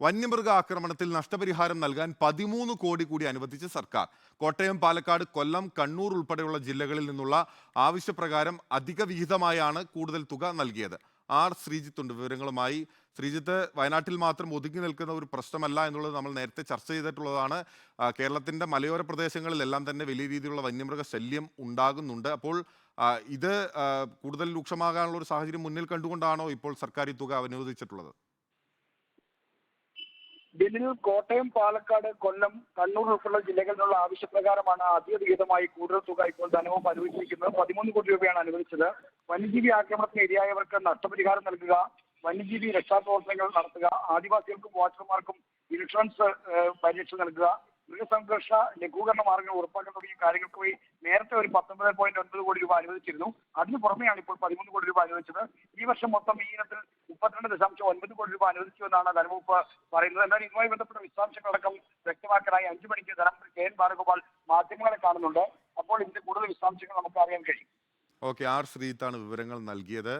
വന്യമൃഗ ആക്രമണത്തിൽ നഷ്ടപരിഹാരം നൽകാൻ പതിമൂന്ന് കോടി കൂടി അനുവദിച്ച സർക്കാർ. കോട്ടയം പാലക്കാട് കൊല്ലം കണ്ണൂർ ഉൾപ്പെടെയുള്ള ജില്ലകളിൽ നിന്നുള്ള ആവശ്യപ്രകാരം അധിക വിഹിതമായാണ് കൂടുതൽ തുക നൽകിയത്. ആർ. ശ്രീജിത്ത് ഉണ്ട്. വിവരങ്ങളുമായി ശ്രീജിത്ത് വയനാട്ടിൽ മാത്രം ഒതുങ്ങി നിൽക്കുന്ന ഒരു പ്രശ്നമല്ല എന്നുള്ളത് നമ്മൾ നേരത്തെ ചർച്ച ചെയ്തിട്ടുള്ളതാണ്. കേരളത്തിന്റെ മലയോര പ്രദേശങ്ങളിലെല്ലാം തന്നെ വലിയ രീതിയിലുള്ള വന്യമൃഗ ശല്യം ഉണ്ടാകുന്നുണ്ട്. അപ്പോൾ ഇത് കൂടുതൽ രൂക്ഷമാകാനുള്ള ഒരു സാഹചര്യം മുന്നിൽ കണ്ടുകൊണ്ടാണോ ഇപ്പോൾ സർക്കാർ ഈ തുക അനുവദിച്ചിട്ടുള്ളത്? ബില്ലിൽ കോട്ടയം പാലക്കാട് കൊല്ലം കണ്ണൂർ ഉൾപ്പെടെയുള്ള ജില്ലകളിൽ നിന്നുള്ള ആവശ്യപ്രകാരമാണ് അതിവിഹിതമായി കൂടുതൽ തുക ഇപ്പോൾ ധനവും അനുവദിച്ചിരിക്കുന്നത്. പതിമൂന്ന് കോടി രൂപയാണ് അനുവദിച്ചത്. വന്യജീവി ആക്രമണത്തിന് ഇരയായവർക്ക് നഷ്ടപരിഹാരം നൽകുക വന്യജീവി രക്ഷാപ്രവർത്തനങ്ങൾ നടത്തുക ആദിവാസികൾക്കും വാച്ചർമാർക്കും ഇൻഷുറൻസ് പരിരക്ഷ നൽകുക മൃഗസംഘർഷ ലഘൂകരണ മാർഗങ്ങൾ ഉറപ്പാക്കാൻ തുടങ്ങിയ കാര്യങ്ങൾക്ക് പോയി നേരത്തെ ഒരു പത്തൊമ്പത് പോയിന്റ് ഒൻപത് കോടി രൂപ അനുവദിച്ചിരുന്നു. അതിന് പുറമെയാണ് ഇപ്പോൾ പതിമൂന്ന് കോടി രൂപ അനുവദിച്ചത്. ഈ വർഷം മൊത്തം ഈ ഇനത്തിൽ മുപ്പത്തിരണ്ട് ദശാംശം ഒൻപത് കോടി രൂപ അനുവദിച്ചു എന്നാണ് ധനവകുപ്പ് പറയുന്നത്. എന്നാൽ ഇതുമായി ബന്ധപ്പെട്ട വിശദാംശങ്ങളടക്കം വ്യക്തമാക്കാനായി അഞ്ചു മണിക്ക് ധനമന്ത്രി കെ എൻ ബാലഗോപാൽ മാധ്യമങ്ങളെ കാണുന്നുണ്ട്. അപ്പോൾ ഇതിന്റെ കൂടുതൽ വിശദാംശങ്ങൾ നമുക്ക് അറിയാൻ കഴിയും. ഓക്കെ ആർ ശ്രീത്താണ് വിവരങ്ങൾ നൽകിയത്.